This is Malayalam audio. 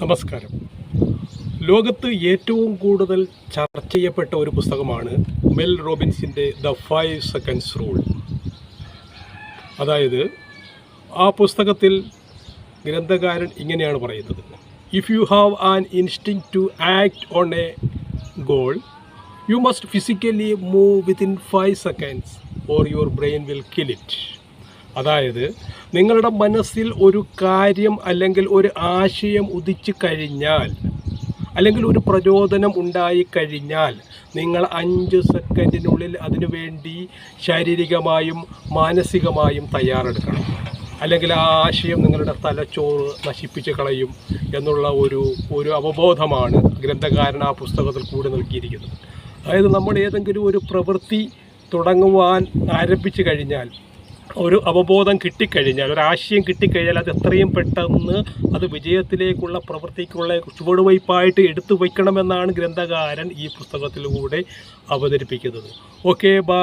നമസ്കാരം. ലോകത്ത് ഏറ്റവും കൂടുതൽ ചർച്ച ചെയ്യപ്പെട്ട ഒരു പുസ്തകമാണ് മെൽ റോബിൻസിന്റെ ദ ഫൈവ് സെക്കൻഡ്സ് റൂൾ. അതായത് ആ പുസ്തകത്തിൽ ഗ്രന്ഥകാരൻ ഇങ്ങനെയാണ് പറയുന്നത്. If you have an instinct to act on a goal you must physically move within five seconds or your brain will kill it അതായത് നിങ്ങളുടെ മനസ്സിൽ ഒരു കാര്യം അല്ലെങ്കിൽ ഒരു ആശയം ഉദിച്ചു കഴിഞ്ഞാൽ അല്ലെങ്കിൽ ഒരു പ്രചോദനം ഉണ്ടായിക്കഴിഞ്ഞാൽ നിങ്ങൾ അഞ്ച് സെക്കൻഡിനുള്ളിൽ അതിനുവേണ്ടി ശാരീരികമായും മാനസികമായും തയ്യാറെടുക്കണം. അല്ലെങ്കിൽ ആ ആശയം നിങ്ങളുടെ തലച്ചോറ് നശിപ്പിച്ച് കളയും എന്നുള്ള ഒരു ഒരു അവബോധമാണ് ഗ്രന്ഥകാരൻ ആ പുസ്തകത്തിൽ കൂടി നൽകിയിരിക്കുന്നത്. അതായത് നമ്മൾ ഏതെങ്കിലും ഒരു പ്രവൃത്തി തുടങ്ങുവാൻ ആരംഭിച്ചു കഴിഞ്ഞാൽ ഒരു അവബോധം കിട്ടിക്കഴിഞ്ഞാൽ ഒരു ആശയം കിട്ടിക്കഴിഞ്ഞാൽ അത് എത്രയും പെട്ടെന്ന് അത് വിജയത്തിലേക്കുള്ള പ്രവൃത്തിക്കുള്ള ചുവടുവയ്പായിട്ട് എടുത്തു വയ്ക്കണമെന്നാണ് ഗ്രന്ഥകാരൻ ഈ പുസ്തകത്തിലൂടെ അവതരിപ്പിക്കുന്നത്. ഓക്കെ ബാ.